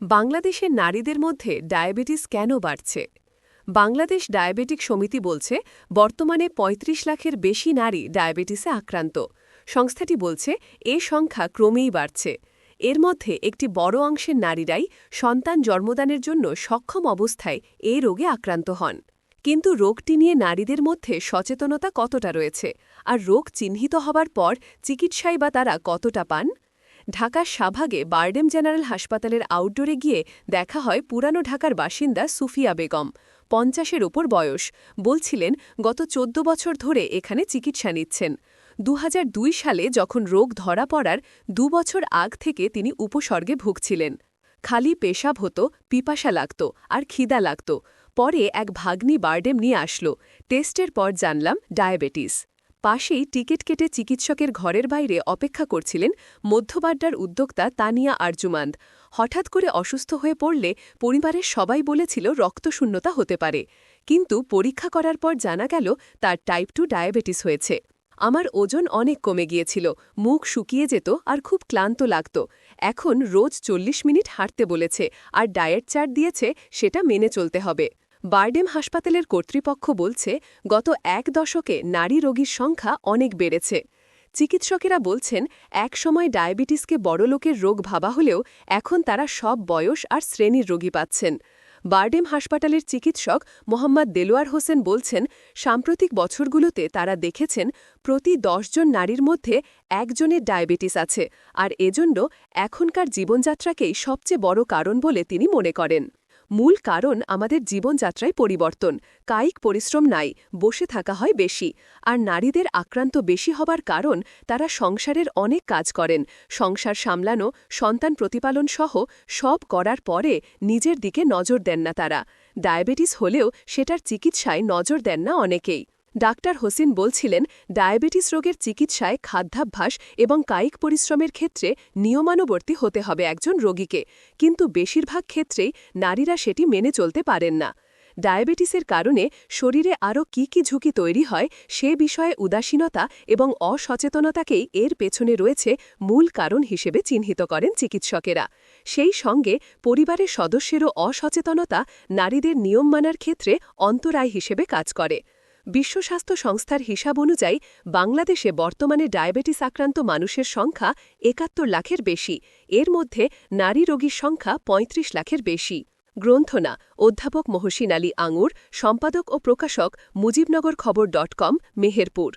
বাংলাদেশের নারীদের মধ্যে ডায়াবেটিস কেন বাড়ছে? বাংলাদেশ ডায়াবেটিক সমিতি বলছে, বর্তমানে ৩৫ লাখের বেশি নারী ডায়াবেটিসে আক্রান্ত। সংস্থাটি বলছে, এ সংখ্যা ক্রমেই বাড়ছে। এর মধ্যে একটি বড় অংশের নারীরাই সন্তান জন্মদানের জন্য সক্ষম অবস্থায় এ রোগে আক্রান্ত হন। কিন্তু রোগটি নিয়ে নারীদের মধ্যে সচেতনতা কতটা রয়েছে? আর রোগ চিহ্নিত হবার পর চিকিৎসায় বা তারা কতটা পান? ঢাকার সাভাগে বারডেম জেনারেল হাসপাতালের আউটডোরে গিয়ে দেখা হয় পুরানো ঢাকার বাসিন্দা সুফিয়া বেগম, পঞ্চাশের ওপর বয়স। বলছিলেন, গত চোদ্দ বছর ধরে এখানে চিকিৎসা নিচ্ছেন। দু হাজার দুই সালে যখন রোগ ধরা পড়ার দু বছর আগ থেকে তিনি উপসর্গে ভুগছিলেন। খালি পেশাব হতো, পিপাসা লাগত, আর খিদা লাগত। পরে এক ভাগ্নি বারডেম নিয়ে আসলো। টেস্টের পর জানলাম, ডায়াবেটিস। পাশেই টিকিট কেটে চিকিৎসকের ঘরের বাইরে অপেক্ষা করছিলেন মধ্যবাড্ডার উদ্যোক্তা তানিয়া আরজুমান্দ। হঠাৎ করে অসুস্থ হয়ে পড়লে পরিবারের সবাই বলেছিল রক্তশূন্যতা হতে পারে। কিন্তু পরীক্ষা করার পর জানা গেল তার টাইপ টু ডায়াবেটিস হয়েছে। আমার ওজন অনেক কমে গিয়েছিল, মুখ শুকিয়ে যেত আর খুব ক্লান্ত লাগত। এখন রোজ চল্লিশ মিনিট হাঁটতে বলেছে আর ডায়েট চার্ট দিয়েছে সেটা মেনে চলতে হবে। বারডেম হাসপাতালের কর্তৃপক্ষ বলছে, গত এক দশকে নারী রোগীর সংখ্যা অনেক বেড়েছে। চিকিৎসকেরা বলছেন, এক সময় ডায়াবেটিসকে বড়লোকের রোগ ভাবা হলেও এখন তারা সব বয়স আর শ্রেণির রোগী পাচ্ছেন। বার্ডেম হাসপাতালের চিকিৎসক মোহাম্মদ দেলোয়ার হোসেন বলছেন, সাম্প্রতিক বছরগুলোতে তারা দেখেছেন, প্রতি জন নারীর মধ্যে একজনের ডায়াবেটিস আছে, আর এজন্য এখনকার জীবনযাত্রাকেই সবচেয়ে বড় কারণ বলে তিনি মনে করেন। মূল কারণ আমাদের জীবনযাত্রায় পরিবর্তন। কায়িক পরিশ্রম নাই, বসে থাকা হয় বেশি। আর নারীদের আক্রান্ত বেশি হবার কারণ, তারা সংসারের অনেক কাজ করেন। সংসার সামলানো, সন্তান প্রতিপালন সহ সব করার পরে নিজের দিকে নজর দেন না তারা। ডায়াবেটিস হলেও সেটার চিকিৎসায় নজর দেন না অনেকেই। ডাক্তার হোসেন বলছিলেন, ডায়াবেটিস রোগের চিকিৎসায় খাদ্যাভ্যাস এবং কায়িক পরিশ্রমের ক্ষেত্রে নিয়মানুবর্তী হতে হবে একজন রোগীকে। কিন্তু বেশিরভাগ ক্ষেত্রেই নারীরা সেটি মেনে চলতে পারেন না। ডায়াবেটিসের কারণে শরীরে আরও কি কি ঝুঁকি তৈরি হয় সে বিষয়ে উদাসীনতা এবং অসচেতনতাকেই এর পেছনে রয়েছে মূল কারণ হিসেবে চিহ্নিত করেন চিকিৎসকেরা। সেই সঙ্গে পরিবারের সদস্যেরও অসচেতনতা নারীদের নিয়ম মানার ক্ষেত্রে অন্তরায় হিসেবে কাজ করে। বিশ্ব স্বাস্থ্য সংস্থার হিসাব অনুযায়ী বাংলাদেশে বর্তমানে ডায়াবেটিস আক্রান্ত মানুষের সংখ্যা একাত্তর লাখের বেশি। এর মধ্যে নারী রোগীর সংখ্যা ৩৫ লাখের বেশি। গ্রন্থনা, অধ্যাপক মহসিন আলী আঙুর, সম্পাদক ও প্রকাশক মুজিবনগর খবর ডট কম, মেহেরপুর।